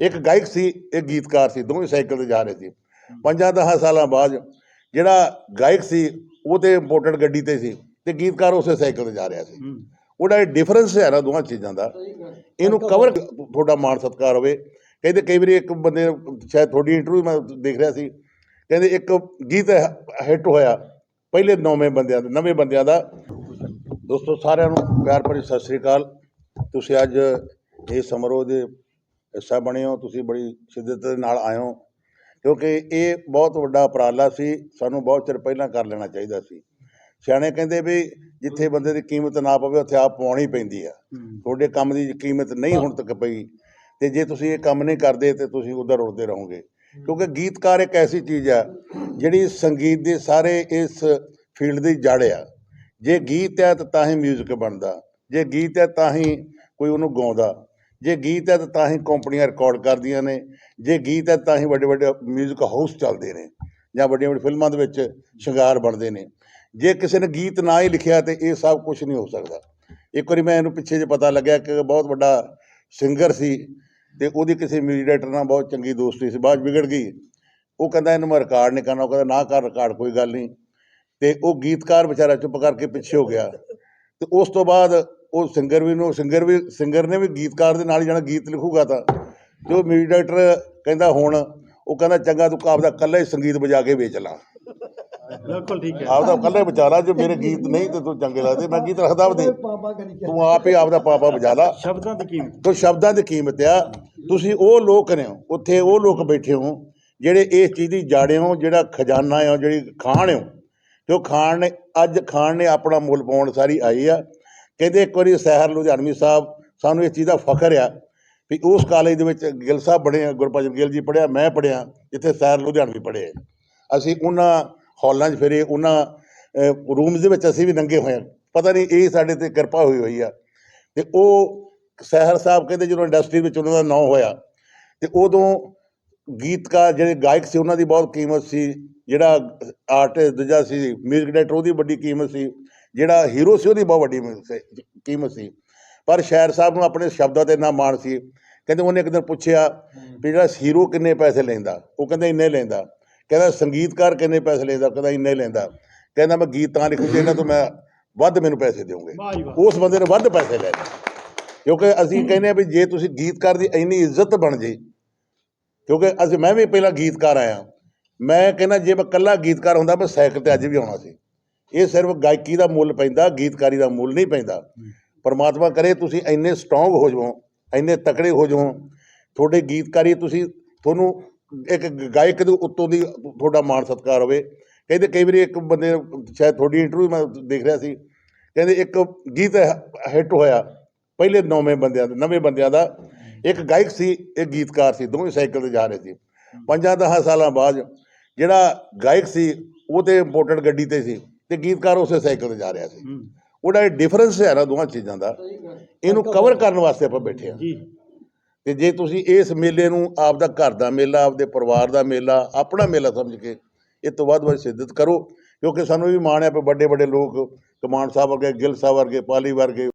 ਇੱਕ ਗਾਇਕ ਸੀ ਇੱਕ ਗੀਤਕਾਰ ਸੀ ਦੋਵੇਂ ਸਾਈਕਲ ਤੇ ਜਾ ਰਹੇ ਸੀ। ਪੰਜਾਂ ਦਸਾਂ ਸਾਲਾਂ ਬਾਅਦ ਜਿਹੜਾ ਗਾਇਕ ਸੀ ਉਹ ਤੇ ਇੰਪੋਰਟਡ ਗੱਡੀ ਤੇ ਸੀ ਤੇ ਗੀਤਕਾਰ ਉਸੇ ਸਾਈਕਲ ਤੇ ਜਾ ਰਿਹਾ ਸੀ। ਉਹਦਾ ਡਿਫਰੈਂਸ ਹੈ ਨਾ ਦੋਵਾਂ ਚੀਜ਼ਾਂ ਦਾ। ਇਹਨੂੰ ਕਵਰ ਤੁਹਾਡਾ ਮਾਣ ਸਤਿਕਾਰ ਹੋਵੇ। ਕਹਿੰਦੇ ਕਈ ਵਾਰੀ ਇੱਕ ਬੰਦੇ ਸ਼ਾਇਦ ਤੁਹਾਡੀ ਇੰਟਰਵਿਊ ਮੈਂ ਦੇਖ ਰਿਹਾ ਸੀ। ਕਹਿੰਦੇ ਇੱਕ ਗੀਤ ਹਿੱਟ ਹੋਇਆ। ਪਹਿਲੇ ਨੌਵੇਂ ਬੰਦਿਆਂ ਦਾ ਨਵੇਂ ਬੰਦਿਆਂ ਦਾ। ਦੋਸਤੋ ਸਾਰਿਆਂ ਨੂੰ ਪਿਆਰ ਭਰੀ ਸਤਿ ਸ੍ਰੀ ਅਕਾਲ। ਤੁਸੀਂ ਅੱਜ ਇਹ ਸਮਾਰੋਹ ਦੇ ਹਿੱਸਾ ਬਣੇ ਹੋ ਤੁਸੀਂ ਬੜੀ ਸ਼ਿੱਦਤ ਦੇ ਨਾਲ ਆਏ ਹੋ। ਕਿਉਂਕਿ ਇਹ ਬਹੁਤ ਵੱਡਾ ਉਪਰਾਲਾ ਸੀ ਸਾਨੂੰ ਬਹੁਤ ਚਿਰ ਪਹਿਲਾਂ ਕਰ ਲੈਣਾ ਚਾਹੀਦਾ ਸੀ। ਸਿਆਣੇ ਕਹਿੰਦੇ ਵੀ ਜਿੱਥੇ ਬੰਦੇ ਦੀ ਕੀਮਤ ਨਾ ਪਵੇ ਉੱਥੇ ਆਪ ਪਾਉਣੀ ਪੈਂਦੀ ਆ। ਤੁਹਾਡੇ ਕੰਮ ਦੀ ਕੀਮਤ ਨਹੀਂ ਹੁਣ ਤੱਕ ਪਈ। ਤੇ ਜੇ ਤੁਸੀਂ ਇਹ ਕੰਮ ਨਹੀਂ ਕਰਦੇ ਤੇ ਤੁਸੀਂ ਉਧਰ ਰੁਲਦੇ ਰਹੋਗੇ। ਕਿਉਂਕਿ ਗੀਤਕਾਰ ਇੱਕ ਐਸੀ ਚੀਜ਼ ਆ ਜਿਹੜੀ ਸੰਗੀਤ ਦੇ ਸਾਰੇ ਇਸ ਫੀਲਡ ਦੀ ਜੜ ਆ। ਜੇ ਗੀਤ ਹੈ ਤਾਂ ਤਾਂ ਹੀ 뮤직 ਬਣਦਾ। ਜੇ ਗੀਤ ਹੈ ਤਾਂ ਹੀ ਕੋਈ ਉਹਨੂੰ ਗਾਉਂਦਾ। ਜੇ ਗੀਤ ਹੈ ਤਾਂ ਤਾਂ ਹੀ ਕੰਪਨੀਆਂ ਰਿਕਾਰਡ ਕਰਦੀਆਂ ਨੇ, ਜੇ ਗੀਤ ਹੈ ਤਾਂ ਹੀ ਵੱਡੇ ਵੱਡੇ 뮤직 ਹਾਊਸ ਚੱਲਦੇ ਨੇ ਜਾਂ ਵੱਡੀਆਂ ਵੱਡੀਆਂ ਫਿਲਮਾਂ ਦੇ ਵਿੱਚ ਸ਼ਿੰਗਾਰ ਬਣਦੇ ਨੇ। ਜੇ ਕਿਸੇ ਨੇ ਗੀਤ ਨਾ ਹੀ ਲਿਖਿਆ ਤੇ ਇਹ ਸਭ ਕੁਝ ਨਹੀਂ ਹੋ ਸਕਦਾ। ਇੱਕ ਵਾਰੀ ਮੈਂ ਇਹਨੂੰ ਪਿੱਛੇ ਜੇ ਪਤਾ ਲੱਗਿਆ ਕਿ ਬਹੁਤ ਵੱਡਾ ਸਿੰਗਰ ਸੀ ਤੇ ਉਹਦੀ ਕਿਸੇ ਮਿਊਜ਼ਿਕ ਡਾਇਰੈਕਟਰ ਨਾਲ ਬਹੁਤ ਚੰਗੀ ਦੋਸਤੀ ਸੀ, ਬਾਅਦ 'ਚ ਵਿਗੜ ਗਈ। ਉਹ ਕਹਿੰਦਾ ਇਹਨੂੰ ਮੈਂ ਰਿਕਾਰਡ ਨਹੀਂ ਕਰਨਾ, ਉਹ ਕਹਿੰਦਾ ਨਾ ਕਰ ਰਿਕਾਰਡ ਕੋਈ ਗੱਲ ਨਹੀਂ। ਤੇ ਉਹ ਗੀਤਕਾਰ ਵਿਚਾਰਾ ਚੁੱਪ ਕਰਕੇ ਪਿੱਛੇ ਹੋ ਗਿਆ। ਤੇ ਉਸ ਤੋਂ ਬਾਅਦ ਉਹ ਸਿੰਗਰ ਵੀ ਨੂੰ ਸਿੰਗਰ ਵੀ ਸਿੰਗਰ ਨੇ ਵੀ ਗੀਤਕਾਰ ਦੇ ਨਾਲ ਹੀ ਜਾਣਾ ਗੀਤ ਲਿਖੂਗਾ ਤਾਂ। ਉਹ ਮਿਊਜ਼ਿਕ ਡਾਇਰੈਕਟਰ ਕਹਿੰਦਾ ਹੁਣ ਉਹ ਕਹਿੰਦਾ ਚੰਗਾ ਤੂੰ ਆਪਦਾ ਇਕੱਲਾ ਹੀ ਸੰਗੀਤ ਵਜਾ ਕੇ ਵੇਚ ਲਾ। ਬਿਲਕੁਲ ਠੀਕ ਹੈ। ਆਪਦਾ ਇਕੱਲਾ ਹੀ ਵਿਚਾਰਾ ਜੇ ਮੇਰੇ ਗੀਤ ਨਹੀਂ ਤੇ ਤੂੰ ਚੰਗੇ ਲੱਗਦੇ ਮੈਂ ਗੀਤ ਰੱਖਦਾ ਜਾ ਤੂੰ ਆਪ ਹੀ ਆਪਦਾ ਪਾਪਾ ਵਜਾ ਲਾ। ਸ਼ਬਦਾਂ ਦੀ ਕੀਮਤ। ਤੋ ਸ਼ਬਦਾਂ ਦੀ ਕੀਮਤ ਆ। ਤੁਸੀਂ ਉਹ ਲੋਕ ਨੇ ਹੋ, ਉੱਥੇ ਉਹ ਲੋਕ ਬੈਠੇ ਹੋ ਜਿਹੜੇ ਇਸ ਚੀਜ਼ ਦੀ ਜਾੜੇ ਹੋ ਜਿਹੜਾ ਖਜ਼ਾਨਾ ਆ ਜਿਹੜੀ ਖਾਣ ਹੋ ਤੇ ਉਹ ਖਾਣ ਨੇ ਅੱਜ ਖਾਣ ਨੇ ਆਪਣਾ ਮੁੱਲ ਪਾਉਣ ਸਾਰੀ ਆਈ ਆ। ਕਹਿੰਦੇ ਇੱਕ ਵਾਰੀ ਸਹਿਰ ਲੁਧਿਆਣਵੀ ਸਾਹਿਬ ਸਾਨੂੰ ਇਸ ਚੀਜ਼ ਦਾ ਫਖਰ ਆ ਵੀ ਉਸ ਕਾਲਜ ਦੇ ਵਿੱਚ ਗਿੱਲ ਸਾਹਿਬ ਬਣੇ ਆ, ਗੁਰਭਜਨ ਗਿੱਲ ਜੀ ਪੜਿਆ ਮੈਂ ਪੜਿਆ ਜਿੱਥੇ ਸਹਿਰ ਲੁਧਿਆਣਵੀ ਪੜ੍ਹੇ ਅਸੀਂ ਉਹਨਾਂ ਹਾਲਾਂ 'ਚ ਫਿਰੇ, ਉਹਨਾਂ ਰੂਮਸ ਦੇ ਵਿੱਚ ਅਸੀਂ ਵੀ ਨੰਗੇ ਹੋਏ ਆ। ਪਤਾ ਨਹੀਂ ਇਹ ਸਾਡੇ ਤੇ ਕਿਰਪਾ ਹੋਈ ਹੋਈ ਆ। ਤੇ ਉਹ ਸਹਿਰ ਸਾਹਿਬ ਕਹਿੰਦੇ ਜਦੋਂ ਇੰਡਸਟਰੀ ਵਿੱਚ ਉਹਨਾਂ ਦਾ ਨਾਂ ਹੋਇਆ, ਤੇ ਉਦੋਂ ਗੀਤਕਾਰ ਜਿਹੜੇ ਗਾਇਕ ਸੀ, ਉਹਨਾਂ ਦੀ ਬਹੁਤ ਕੀਮਤ ਸੀ। ਜਿਹੜਾ ਆਰਟਿਸਟ ਦੂਜਾ ਸੀ ਮਿਊਜ਼ਿਕ ਡਾਇਰੈਕਟਰ ਉਹਦੀ ਵੱਡੀ ਕੀਮਤ ਸੀ। ਜਿਹੜਾ ਹੀਰੋ ਸੀ ਉਹਦੀ ਬਹੁਤ ਵੱਡੀ ਕੀਮਤ ਸੀ ਪਰ ਸ਼ਾਇਰ ਸਾਹਿਬ ਨੂੰ ਆਪਣੇ ਸ਼ਬਦਾਂ ਤੇ ਨਾ ਮਾਣ ਸੀ ਕਹਿੰਦੇ ਉਹਨੇ ਇੱਕ ਦਿਨ ਪੁੱਛਿਆ ਵੀ ਜਿਹੜਾ ਹੀਰੋ ਕਿੰਨੇ ਪੈਸੇ ਲੈਂਦਾ? ਉਹ ਕਹਿੰਦਾ ਇੰਨੇ ਲੈਂਦਾ। ਕਹਿੰਦਾ ਸੰਗੀਤਕਾਰ ਕਿੰਨੇ ਪੈਸੇ ਲੈਂਦਾ? ਕਹਿੰਦਾ ਇੰਨੇ ਲੈਂਦਾ। ਕਹਿੰਦਾ ਮੈਂ ਗੀਤ ਤਾਂ ਲਿਖੂ ਇਹਨਾਂ ਤੋਂ ਮੈਂ ਵੱਧ ਮੈਨੂੰ ਪੈਸੇ ਦਿਓਗੇ। ਉਸ ਬੰਦੇ ਨੇ ਵੱਧ ਪੈਸੇ ਲੈ ਲਏ। ਕਿਉਂਕਿ ਅਸੀਂ ਕਹਿੰਦੇ ਆ ਵੀ ਜੇ ਤੁਸੀਂ ਗੀਤਕਾਰ ਦੀ ਇੰਨੀ ਇੱਜ਼ਤ ਬਣ ਜੇ ਕਿਉਂਕਿ ਅਸੀਂ ਮੈਂ ਵੀ ਪਹਿਲਾਂ ਗੀਤਕਾਰ ਆਇਆ। ਮੈਂ ਕਹਿੰਦਾ ਜੇ ਮੈਂ ਇਕੱਲਾ ਗੀਤਕਾਰ ਹੁੰਦਾ ਮੈਂ ਸਾਈਕਲ ਤੇ ਅੱਜ ਵੀ ਆਉਣਾ ਸੀ। ਇਹ ਸਿਰਫ ਗਾਇਕੀ ਦਾ ਮੁੱਲ ਪੈਂਦਾ ਗੀਤਕਾਰੀ ਦਾ ਮੁੱਲ ਨਹੀਂ ਪੈਂਦਾ। ਪਰਮਾਤਮਾ ਕਰੇ ਤੁਸੀਂ ਇੰਨੇ ਸਟਰੋਂਗ ਹੋ ਜਾਵੋ ਇੰਨੇ ਤਕੜੇ ਹੋ ਜਾਵੋ ਤੁਹਾਡੇ ਗੀਤਕਾਰੀ ਤੁਸੀਂ ਤੁਹਾਨੂੰ ਇੱਕ ਗਾਇਕ ਦੇ ਉੱਤੋਂ ਦੀ ਤੁਹਾਡਾ ਮਾਣ ਸਤਿਕਾਰ ਹੋਵੇ। ਕਹਿੰਦੇ ਕਈ ਵਾਰੀ ਇੱਕ ਬੰਦੇ ਸ਼ਾਇਦ ਤੁਹਾਡੀ ਇੰਟਰਵਿਊ ਮੈਂ ਦੇਖ ਰਿਹਾ ਸੀ। ਕਹਿੰਦੇ ਇੱਕ ਗੀਤ ਹਿੱਟ ਹੋਇਆ ਪਹਿਲੇ ਨੌਵੇਂ ਬੰਦਿਆਂ ਦਾ ਨਵੇਂ ਬੰਦਿਆਂ ਦਾ। ਇੱਕ ਗਾਇਕ ਸੀ ਇੱਕ ਗੀਤਕਾਰ ਸੀ ਦੋਵੇਂ ਸਾਈਕਲ ਤੇ ਜਾ ਰਹੇ ਸੀ। ਪੰਜਾਂ ਦਸਾਂ ਸਾਲਾਂ ਬਾਅਦ ਜਿਹੜਾ ਗਾਇਕ ਸੀ ਉਹ ਤੇ ਇੰਪੋਰਟਡ ਗੱਡੀ ਤੇ ਸੀ। ਤੇ ਗੀਤਕਾਰ ਉਸੇ ਸਾਈਕਲ ਤੇ ਜਾ ਰਿਹਾ ਸੀ। ਉਹਦਾ ਡਿਫਰੈਂਸ ਹੈ ਨਾ ਦੋਵਾਂ ਚੀਜ਼ਾਂ ਦਾ। ਇਹਨੂੰ ਕਵਰ ਕਰਨ ਵਾਸਤੇ ਆਪਾਂ ਬੈਠੇ ਹਾਂ। ਜੀ। ਤੇ ਜੇ ਤੁਸੀਂ ਇਸ ਮੇਲੇ ਨੂੰ ਆਪਦਾ ਘਰ ਦਾ ਮੇਲਾ ਆਪਦੇ ਪਰਿਵਾਰ ਦਾ ਮੇਲਾ ਆਪਣਾ ਮੇਲਾ ਸਮਝ ਕੇ ਇਹ ਤੋਂ ਵੱਧ ਵੱਧ ਸਿੱਧਤ ਕਰੋ। ਕਿਉਂਕਿ ਸਾਨੂੰ ਵੀ ਮਾਣ ਹੈ ਕਿ ਵੱਡੇ ਵੱਡੇ ਲੋਕ ਕਮਾਨ ਸਾਹਿਬ ਵਰਗੇ ਗਿੱਲ ਸਾਹਿਬ ਵਰਗੇ ਪਾਲੀ ਵਰਗੇ